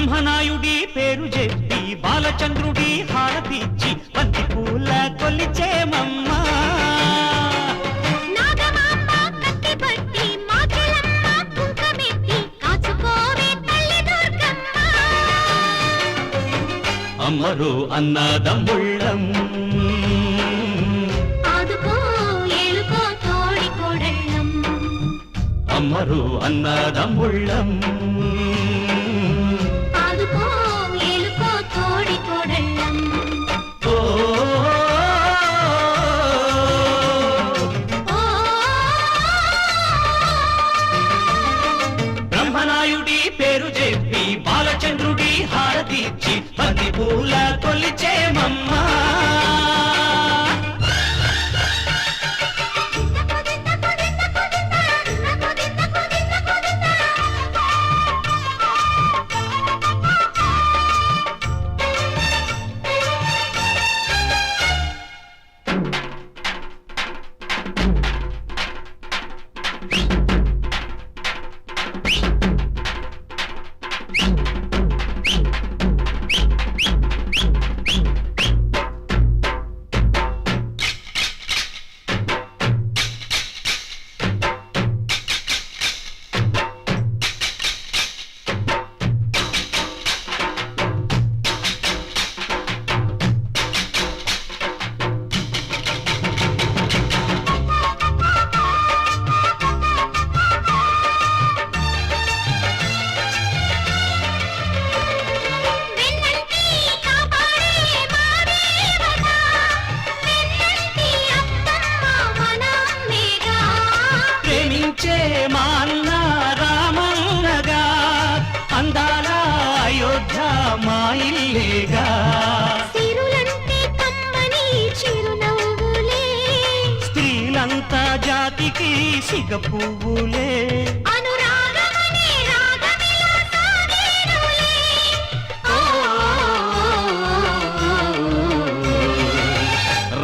బ్రహ్మనాయుడి పేరు చెప్పి బాలచంద్రుడి హారతిచ్చి బంతి పూల కొలిచేమమ్మా అమ్మరు అన్నదమ్ముళ్ళం. అమ్మరు అన్నదమ్ముళ్ళం. మా ఇల్లేగా స్త్రీలంతా జాతికి సిగ పువ్వులే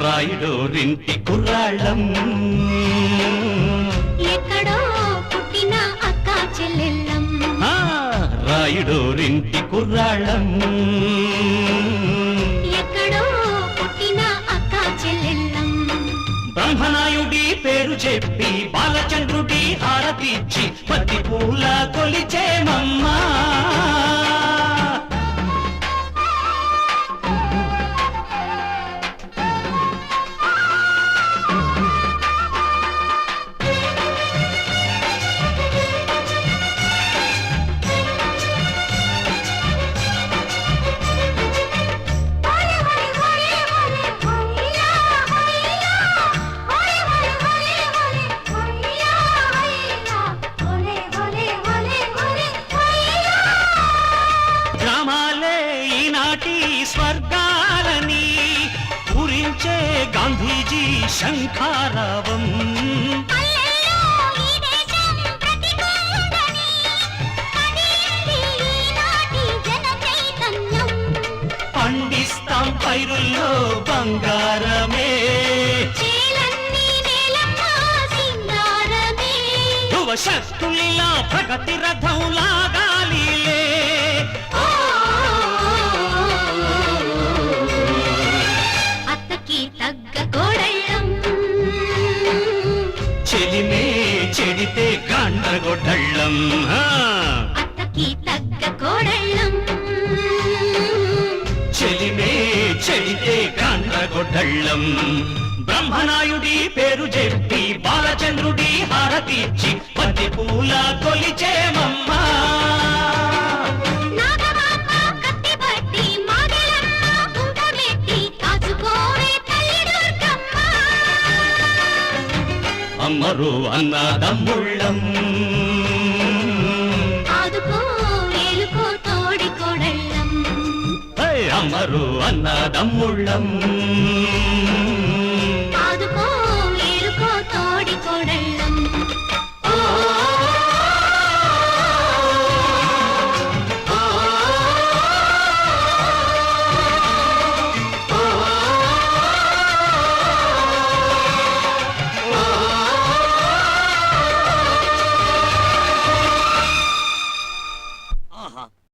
రాయుడోరింటి కుర్రాళ్ళం. ఎక్కడో పుట్టిన అక్క చెల్లెళ్ళం. రాయుడోరింటి కుర్రాళ్ళం. ఎక్కడో పుట్టిన అక్క చెల్లెళ్ళం. బ్రహ్మనాయుడి పేరు చెప్పి బాలచంద్రుడి హారతిచ్చి పత్తి పూల కొలిచేమమ్మా స్వర్గాలని పూరించే గాంధీజీ శంఖారావం. పండిస్తాం పైరుల్లో బంగారమే. శక్తులిలా ప్రగతి రథంలాగా ఆ. అత్తకి తగ్గ కోడళ్ళం. చెలిమే గండగొడ్డళ్ళం బ్రహ్మనాయుడి పేరు చెప్పి బాలచంద్రుడి హారతిచ్చి పత్తి పూల కొలిచేమమ్మా నాగమాంబ కత్తి హే, అమ్మరు అన్నదమ్ముళ్ళం ఆదుకో ఏలుకో తోడి కోడళ్ళం